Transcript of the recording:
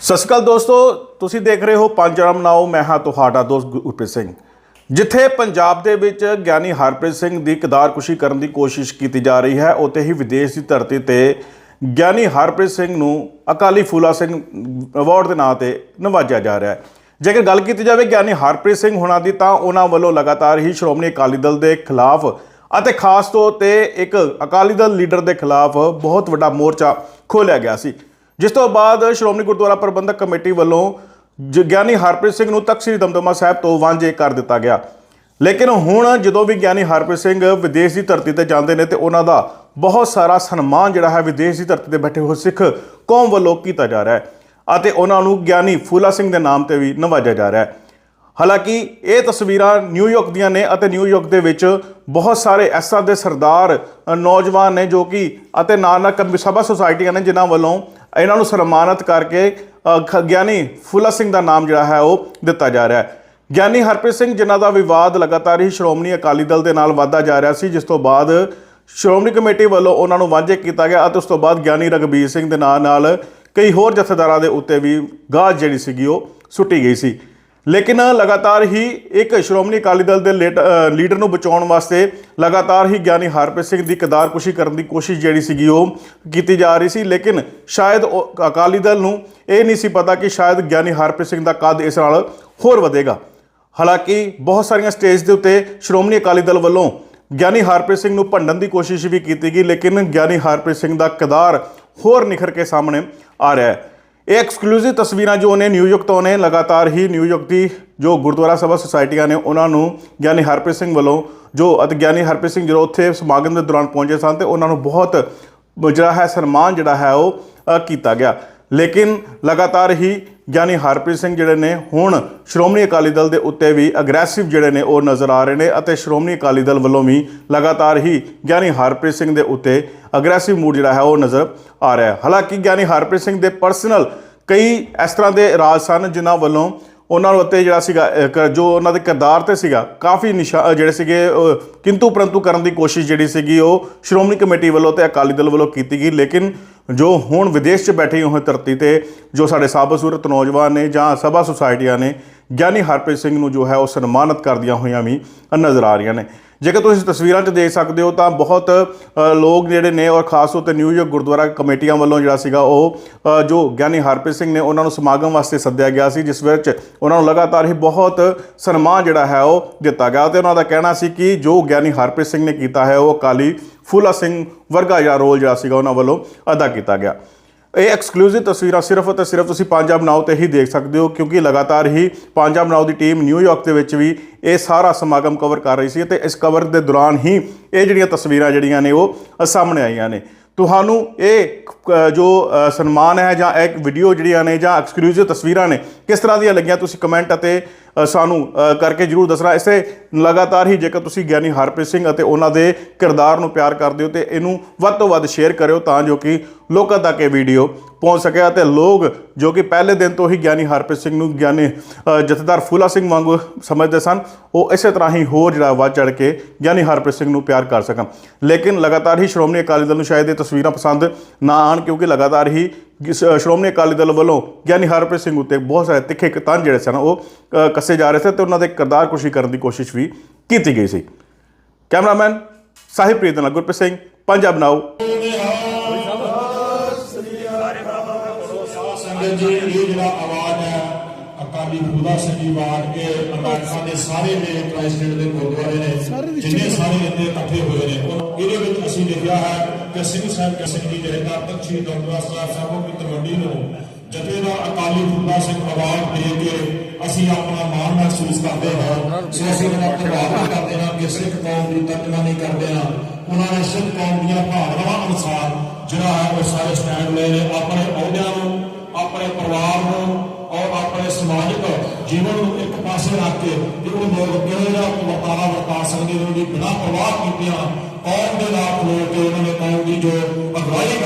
ਸਤਿ ਸ੍ਰੀ ਅਕਾਲ ਦੋਸਤੋ, ਤੁਸੀਂ ਦੇਖ ਰਹੇ ਹੋ ਪੰਜ ਪੰਜਰਮ ਨਾਓ, ਮੈਂ ਹਾਂ ਤੁਹਾਡਾ ਦੋਸਤ ਗੁਰਪ੍ਰੀਤ ਸਿੰਘ। ਜਿੱਥੇ ਪੰਜਾਬ ਦੇ ਵਿੱਚ ਗਿਆਨੀ ਹਰਪ੍ਰੀਤ ਸਿੰਘ ਦੀ ਕਿਦਾਰਕੁਸ਼ੀ ਕਰਨ ਦੀ ਕੋਸ਼ਿਸ਼ ਕੀਤੀ ਜਾ ਰਹੀ ਹੈ, ਉੱਥੇ ਹੀ ਵਿਦੇਸ਼ ਦੀ ਧਰਤੀ ਤੇ ਗਿਆਨੀ ਹਰਪ੍ਰੀਤ ਸਿੰਘ ਨੂੰ ਅਕਾਲੀ ਫੂਲਾ ਸਿੰਘ ਅਵਾਰਡ ਦੇ ਨਾਂ ਤੇ ਨਵਾਜਿਆ ਜਾ ਰਿਹਾ ਹੈ। ਜੇਕਰ ਗੱਲ ਕੀਤੀ ਜਾਵੇ ਗਿਆਨੀ ਹਰਪ੍ਰੀਤ ਸਿੰਘ ਹੁਣਾਂ ਦੀ, ਤਾਂ ਉਹਨਾਂ ਵੱਲੋਂ ਲਗਾਤਾਰ ਹੀ ਸ਼੍ਰੋਮਣੀ ਅਕਾਲੀ ਦਲ ਦੇ ਖਿਲਾਫ ਅਤੇ ਖਾਸ ਤੌਰ ਤੇ ਇੱਕ ਅਕਾਲੀ ਦਲ ਲੀਡਰ ਦੇ ਖਿਲਾਫ ਬਹੁਤ ਵੱਡਾ ਮੋਰਚਾ ਖੋਲ੍ਹਿਆ ਗਿਆ ਸੀ। ਜਿਸ ਤੋਂ ਬਾਅਦ ਸ਼੍ਰੋਮਣੀ ਗੁਰਦੁਆਰਾ ਪ੍ਰਬੰਧਕ ਕਮੇਟੀ ਵੱਲੋਂ ਜ- ਗਿਆਨੀ ਹਰਪ੍ਰੀਤ ਸਿੰਘ ਨੂੰ ਤਖਤ ਦਮਦਮਾ ਸਾਹਿਬ ਤੋਂ ਵਾਂਝੇ ਕਰ ਦਿੱਤਾ ਗਿਆ। ਲੇਕਿਨ ਹੁਣ ਜਦੋਂ ਵੀ ਗਿਆਨੀ ਹਰਪ੍ਰੀਤ ਸਿੰਘ ਵਿਦੇਸ਼ ਦੀ ਧਰਤੀ ਤੇ ਜਾਂਦੇ ਨੇ ਤੇ ਉਹਨਾਂ ਦਾ ਬਹੁਤ ਸਾਰਾ ਸਨਮਾਨ ਜਿਹੜਾ ਹੈ ਵਿਦੇਸ਼ ਦੀ ਧਰਤੀ ਤੇ ਬੈਠੇ ਹੋਏ ਸਿੱਖ ਕੌਮ ਵੱਲੋਂ ਕੀਤਾ ਜਾ ਰਿਹਾ ਹੈ ਅਤੇ ਉਹਨਾਂ ਨੂੰ ਗਿਆਨੀ ਫੂਲਾ ਸਿੰਘ ਦੇ ਨਾਮ ਤੇ ਵੀ ਨਵਾਜਿਆ ਜਾ ਰਿਹਾ ਹੈ। ਹਾਲਾਂਕਿ ਇਹ ਤਸਵੀਰਾਂ ਨਿਊਯਾਰਕ ਦੀਆਂ ਨੇ ਅਤੇ ਨਿਊਯਾਰਕ ਦੇ ਵਿੱਚ ਬਹੁਤ ਸਾਰੇ ਐਸਾ ਦੇ ਸਰਦਾਰ ਨੌਜਵਾਨ ਨੇ ਜੋ ਕਿ ਅਤੇ ਨਾਲ ਨਾਲ ਕਮੀ ਸਭਾ ਸੁਸਾਇਟੀਆਂ ਨੇ ਜਿਨ੍ਹਾਂ ਵੱਲੋਂ ਇਹਨਾਂ ਨੂੰ ਸਨਮਾਨਿਤ ਕਰਕੇ ਖ- ਗਿਆਨੀ ਫੂਲਾ ਸਿੰਘ ਦਾ ਨਾਮ ਜਿਹੜਾ ਹੈ ਉਹ ਦਿੱਤਾ ਜਾ ਰਿਹਾ ਹੈ। ਗਿਆਨੀ ਹਰਪ੍ਰੀਤ ਸਿੰਘ ਜਿਨ੍ਹਾਂ ਦਾ ਵਿਵਾਦ ਲਗਾਤਾਰ ਹੀ ਸ਼੍ਰੋਮਣੀ ਅਕਾਲੀ ਦਲ ਦੇ ਨਾਲ ਵਧਦਾ ਜਾ ਰਿਹਾ ਸੀ, ਜਿਸ ਤੋਂ ਬਾਅਦ ਸ਼੍ਰੋਮਣੀ ਕਮੇਟੀ ਵੱਲੋਂ ਉਹਨਾਂ ਨੂੰ ਵਾਂਝੇ ਕੀਤਾ ਗਿਆ ਅਤੇ ਉਸ ਤੋਂ ਬਾਅਦ ਗਿਆਨੀ ਰਗਬੀਰ ਸਿੰਘ ਦੇ ਨਾਂ ਨਾਲ ਕਈ ਹੋਰ ਜਥੇਦਾਰਾਂ ਦੇ ਉੱਤੇ ਵੀ ਗਾਜ ਜਿਹੜੀ ਸੀਗੀ ਉਹ ਸੁੱਟੀ ਗਈ ਸੀ। ਲੇਕਿਨ ਲਗਾਤਾਰ ਹੀ ਇੱਕ ਸ਼੍ਰੋਮਣੀ ਅਕਾਲੀ ਦਲ ਦੇ ਲੀਡ- ਲੀਡਰ ਨੂੰ ਬਚਾਉਣ ਵਾਸਤੇ ਲਗਾਤਾਰ ਹੀ ਗਿਆਨੀ ਹਰਪ੍ਰੀਤ ਸਿੰਘ ਦੀ ਕਦਾਰਕੁਸ਼ੀ ਕਰਨ ਦੀ ਕੋਸ਼ਿਸ਼ ਜਿਹੜੀ ਸੀਗੀ ਉਹ ਕੀਤੀ ਜਾ ਰਹੀ ਸੀ। ਲੇਕਿਨ ਸ਼ਾਇਦ ਉਹ ਅਕਾਲੀ ਦਲ ਨੂੰ ਇਹ ਨਹੀਂ ਸੀ ਪਤਾ ਕਿ ਸ਼ਾਇਦ ਗਿਆਨੀ ਹਰਪ੍ਰੀਤ ਸਿੰਘ ਦਾ ਕੱਦ ਇਸ ਨਾਲ ਹੋਰ ਵਧੇਗਾ। ਹਾਲਾਂਕਿ ਬਹੁਤ ਸਾਰੀਆਂ ਸਟੇਜ ਦੇ ਉੱਤੇ ਸ਼੍ਰੋਮਣੀ ਅਕਾਲੀ ਦਲ ਵੱਲੋਂ ਗਿਆਨੀ ਹਰਪ੍ਰੀਤ ਸਿੰਘ ਨੂੰ ਭੰਡਣ ਦੀ ਕੋਸ਼ਿਸ਼ ਵੀ ਕੀਤੀ ਗਈ, ਲੇਕਿਨ ਗਿਆਨੀ ਹਰਪ੍ਰੀਤ ਸਿੰਘ ਦਾ ਕਿਰਦਾਰ ਹੋਰ ਨਿਖਰ ਕੇ ਸਾਹਮਣੇ ਆ ਰਿਹਾ ਹੈ। ਇਹ ਐਕਸਕਲੂਸਿਵ ਤਸਵੀਰਾਂ ਜੋ ਨੇ ਨਿਊਯਾਰਕ ਤੋਂ ਨੇ, ਲਗਾਤਾਰ ਹੀ ਨਿਊਯਾਰਕ ਦੀ ਜੋ ਗੁਰਦੁਆਰਾ ਸਭਾ ਸੁਸਾਇਟੀਆਂ ਨੇ, ਉਹਨਾਂ ਨੂੰ ਗਿਆਨੀ ਹਰਪ੍ਰੀਤ ਸਿੰਘ ਵੱਲੋਂ ਜੋ ਅਤੇ ਗਿਆਨੀ ਹਰਪ੍ਰੀਤ ਸਿੰਘ ਜਦੋਂ ਉੱਥੇ ਸਮਾਗਮ ਦੇ ਦੌਰਾਨ ਪਹੁੰਚੇ ਸਨ, ਤੇ ਉਹਨਾਂ ਨੂੰ ਬਹੁਤ ਜਿਹੜਾ ਹੈ ਸਨਮਾਨ ਜਿਹੜਾ ਹੈ ਉਹ ਕੀਤਾ ਗਿਆ। ਲੇਕਿਨ ਲਗਾਤਾਰ ਹੀ ਗਿਆਨੀ ਹਰਪ੍ਰੀਤ ਸਿੰਘ ਜਿਹੜੇ ਨੇ ਹੁਣ ਸ਼੍ਰੋਮਣੀ ਅਕਾਲੀ ਦਲ ਦੇ ਉੱਤੇ ਵੀ ਅਗਰੈਸਿਵ ਜਿਹੜੇ ਨੇ ਉਹ ਨਜ਼ਰ ਆ ਰਹੇ ਨੇ ਅਤੇ ਸ਼੍ਰੋਮਣੀ ਅਕਾਲੀ ਦਲ ਵੱਲੋਂ ਵੀ ਲਗਾਤਾਰ ਹੀ ਗਿਆਨੀ ਹਰਪ੍ਰੀਤ ਸਿੰਘ ਦੇ ਉੱਤੇ ਅਗਰੈਸਿਵ ਮੂਡ ਜਿਹੜਾ ਹੈ ਉਹ ਨਜ਼ਰ ਆ ਰਿਹਾ ਹੈ। ਹਾਲਾਂਕਿ ਗਿਆਨੀ ਹਰਪ੍ਰੀਤ ਸਿੰਘ ਦੇ ਪਰਸਨਲ ਕਈ ਇਸ ਤਰ੍ਹਾਂ ਦੇ ਰਾਜ ਸਨ ਜਿਨ੍ਹਾਂ ਵੱਲੋਂ ਉਹਨਾਂ ਨੂੰ ਉੱਤੇ ਜਿਹੜਾ ਸੀਗਾ ਜੋ ਉਹਨਾਂ ਦੇ ਕਿਰਦਾਰ ਤੇ ਸੀਗਾ, ਕਾਫੀ ਨਿਸ਼ਾ ਜਿਹੜੇ ਸੀਗੇ ਕਿੰਤੂ ਪਰੰਤੂ ਕਰਨ ਦੀ ਕੋਸ਼ਿਸ਼ ਜਿਹੜੀ ਸੀਗੀ ਉਹ ਸ਼੍ਰੋਮਣੀ ਕਮੇਟੀ ਵੱਲੋਂ ਤੇ ਅਕਾਲੀ ਦਲ ਵੱਲੋਂ ਕੀਤੀ ਗਈ, ਲੇਕਿਨ ਜੋ ਹੁਣ ਵਿਦੇਸ਼ 'ਚ ਬੈਠੇ ਹੋਏ ਧਰਤੀ ਤੇ, ਜੋ ਸਾਡੇ ਸਾਬਤ ਸੂਰਤ ਨੌਜਵਾਨ ਨੇ ਜਾਂ ਸਭਾ ਸੁਸਾਇਟੀਆਂ ਨੇ, ਗਿਆਨੀ ਹਰਪ੍ਰੀਤ ਸਿੰਘ ਨੂੰ ਜੋ ਹੈ ਉਹ ਸਨਮਾਨਿਤ ਕਰਦੀਆਂ ਹੋਈਆਂ ਵੀ ਨਜ਼ਰ ਆ ਰਹੀਆਂ ਨੇ। ਜੇਕਰ ਤੁਸੀਂ ਤਸਵੀਰਾਂ 'ਚ ਦੇਖ ਸਕਦੇ ਹੋ ਤਾਂ ਬਹੁਤ ਲੋਕ ਜਿਹੜੇ ਨੇ ਔਰ ਖਾਸ ਤੌਰ ਤੇ ਨਿਊਯਾਰਕ ਗੁਰਦੁਆਰਾ ਕਮੇਟੀਆਂ ਵੱਲੋਂ ਜਿਹੜਾ ਸੀਗਾ ਉਹ ਜੋ ਗਿਆਨੀ ਹਰਪ੍ਰੀਤ ਸਿੰਘ ਨੇ ਉਹਨਾਂ ਨੂੰ ਸਮਾਗਮ ਵਾਸਤੇ ਸੱਦਿਆ ਗਿਆ ਸੀ, ਜਿਸ ਵਿੱਚ ਉਹਨਾਂ ਨੂੰ ਲਗਾਤਾਰ ਹੀ ਬਹੁਤ ਸਨਮਾਨ ਜਿਹੜਾ ਹੈ ਉਹ ਦਿੱਤਾ ਗਿਆ ਤੇ ਉਹਨਾਂ ਦਾ ਕਹਿਣਾ ਸੀ ਕਿ ਜੋ ਗਿਆਨੀ ਹਰਪ੍ਰੀਤ ਸਿੰਘ ਨੇ ਕੀਤਾ ਹੈ ਉਹ ਅਕਾਲੀ ਫੂਲਾ ਸਿੰਘ ਵਰਗਾ ਜਿਹੜਾ ਰੋਲ ਜਿਹੜਾ ਸੀਗਾ ਉਹਨਾਂ ਵੱਲੋਂ ਅਦਾ ਕੀਤਾ ਗਿਆ। ਇਹ ਐਕਸਕਲੂਸਿਵ ਤਸਵੀਰਾਂ ਸਿਰਫ ਅਤੇ ਸਿਰਫ ਤੁਸੀਂ ਪੰਜਾਬ ਨਾਓ ਤੇ ਹੀ ਦੇਖ ਸਕਦੇ ਹੋ, ਕਿਉਂਕਿ ਲਗਾਤਾਰ ਹੀ ਪੰਜਾਬ ਨਾਓ ਦੀ ਟੀਮ ਨਿਊਯਾਰਕ ਦੇ ਵਿੱਚ ਵੀ ਇਹ ਸਾਰਾ ਸਮਾਗਮ ਕਵਰ ਕਰ ਰਹੀ ਸੀ ਤੇ ਇਸ ਕਵਰ ਦੇ ਦੌਰਾਨ ਹੀ ਇਹ ਜਿਹੜੀਆਂ ਤਸਵੀਰਾਂ ਜਿਹੜੀਆਂ ਨੇ ਉਹ ਸਾਹਮਣੇ ਆਈਆਂ ਨੇ। ਤੁਹਾਨੂੰ ਇਹ ਜੋ ਸਨਮਾਨ ਹੈ ਜਾਂ ਇੱਕ ਵੀਡੀਓ ਜਿਹੜੀਆਂ ਨੇ ਜਾਂ ਐਕਸਕਲੂਸਿਵ ਤਸਵੀਰਾਂ ਨੇ, ਕਿਸ ਤਰ੍ਹਾਂ ਦੀਆਂ ਲੱਗੀਆਂ, ਤੁਸੀਂ ਕਮੈਂਟ ਅਤੇ ਸਾਨੂੰ ਕਰਕੇ ਜਰੂਰ ਦੱਸਣਾ। ਇਸੇ ਲਗਾਤਾਰ ਹੀ ਜੇਕਰ ਤੁਸੀਂ ਗਿਆਨੀ ਹਰਪ੍ਰੀਤ ਸਿੰਘ ਅਤੇ ਉਹਨਾਂ ਦੇ ਕਿਰਦਾਰ ਨੂੰ ਪਿਆਰ ਕਰਦੇ ਹੋ ਤੇ ਇਹਨੂੰ ਵੱਧ ਤੋਂ ਵੱਧ ਸ਼ੇਅਰ ਕਰਿਓ ਤਾਂ ਜੋ ਕਿ ਲੋਕਾਂ ਤੱਕ ਇਹ ਵੀਡੀਓ ਪਹੁੰਚ ਸਕੇ ਅਤੇ ਲੋਕ ਜੋ ਕਿ ਪਹਿਲੇ ਦਿਨ ਤੋਂ ਹੀ ਗਿਆਨੀ ਹਰਪ੍ਰੀਤ ਸਿੰਘ ਨੂੰ ਗਿਆਨੀ ਜਥੇਦਾਰ ਫੂਲਾ ਸਿੰਘ ਵਾਂਗੂ ਸਮਝਦੇ ਸਨ, ਉਹ ਇਸੇ ਤਰ੍ਹਾਂ ਹੀ ਹੋਰ ਜਿਹੜਾ ਵੱਧ ਚੜ ਕੇ ਗਿਆਨੀ ਹਰਪ੍ਰੀਤ ਸਿੰਘ ਨੂੰ ਪਿਆਰ ਕਰ ਸਕਣ। ਲੇਕਿਨ ਲਗਾਤਾਰ ਹੀ ਸ਼੍ਰੋਮਣੀ ਅਕਾਲੀ ਦਲ ਨੂੰ ਸ਼ਾਇਦ ਇਹ ਤਸਵੀਰਾਂ ਪਸੰਦ ਨਾ ਆਣ ਕਿਉਂਕਿ ਲਗਾਤਾਰ ਹੀ ਸ਼੍ਰੋਮਣੀ ਅਕਾਲੀ ਦਲ ਵੱਲੋਂ ਗਿਆਨੀ ਹਰਪ੍ਰੀਤ ਸਿੰਘ ਉੱਤੇ ਬਹੁਤ ਸਾਰੇ ਤਿੱਖੇ ਕਤਨ ਜਿਹੜੇ ਸਨ ਉਹ ਕੱਸੇ ਜਾ ਰਹੇ ਸੀ ਤੇ ਉਹਨਾਂ ਦੇ ਕਿਰਦਾਰ ਕੁਸ਼ੀ ਕਰਨ ਦੀ ਕੋਸ਼ਿਸ਼ ਵੀ ਕੀਤੀ ਗਈ ਸੀ। ਕੈਮਰਾਮੈਨ ਸਾਹਿਬ ਪ੍ਰੀਤ ਨਾਲ ਗੁਰਪ੍ਰੀਤ ਸਿੰਘ ਪੰਜਾਬ ਨਾਓ ਸੰਗਤ ਜੀ ਇਹ ਜਿਹੜਾ ਆਵਾਜ਼ ਹੈ ਅਕਾਲੀ ਅਮਰੀਕਾ ਦੇ ਸਾਰੇ ਨੇ ਕ੍ਰਾਈਸਟਡ ਦੇ ਗੁਰਦੁਆਰੇ ਨੇ ਜਿੰਨੇ ਸਾਰੇ ਇੱਥੇ ਇਕੱਠੇ ਹੋਏ ਨੇ ਉਹ- ਇਹਦੇ ਵਿੱਚ ਅਸੀਂ ਲਿਖਿਆ ਹੈ ਕਿ ਸਿੰਘ ਸਾਹਿਬ ਕੇ ਸਿੰਘ ਜੀ ਜਹੇਦਾਰ ਤਖਸ਼ੀ ਦਰਬਾਰ ਸਾਹਿਬ ਸਾਹਿਬੋਂ ਦੀ ਤਵੱਡੀ ਨੂੰ ਜਥੇਦਾਰ ਅਕਾਲੀ ਫੂਲਾ ਸਿੰਘ ਆਵਾਜ਼ ਦੇ ਕੇ ਅਸੀਂ ਆਪਣਾ ਮਾਣ ਮਹਿਸੂਸ ਕਰਦੇ ਹਾਂ। ਸੋ ਅਸੀਂ ਉਹਨਾਂ ਦਾ ਧੰਨਵਾਦ ਕਰਦੇ ਹਾਂ ਕਿ ਸਿੱਖ ਕੌਮ ਦੀ ਤਰਜਮਾਨੀ ਕਰਦੇ ਹਾਂ। ਉਹਨਾਂ ਨੇ ਸਿੱਖ ਕੌਮ ਦੀਆਂ ਭਾਵਨਾਵਾਂ ਅਨੁਸਾਰ ਜਿਹੜਾ ਹੈ ਉਹ ਸਾਰੇ ਸਟੈਂਡ ਲਏ ਨੇ ਆਪਣੇ ਅਹੁਦਿਆਂ ਨੂੰ, ਆਪਣੇ ਪਰਿਵਾਰ ਨੂੰ ਔਰ ਆਪਣੇ ਸਮਾਜਿਕ ਜੀਵਨ ਨੂੰ ਇੱਕ ਪਾਸੇ ਰੱਖ ਕੇ ਕਿ ਉਹ ਲੋਕ ਕਿਹੋ ਵਰਤਾਰਾ ਵਰਤਾ ਸਕਦੇ ਉਹਨਾਂ ਦੀ ਬਿਨਾਂ ਪਰਵਾਹ ਕੀਤਿਆਂ ਕੌਮ ਦੇ ਨਾਲ ਲੋਕ ਕੇ ਉਹਨਾਂ ਨੇ ਕੌਮ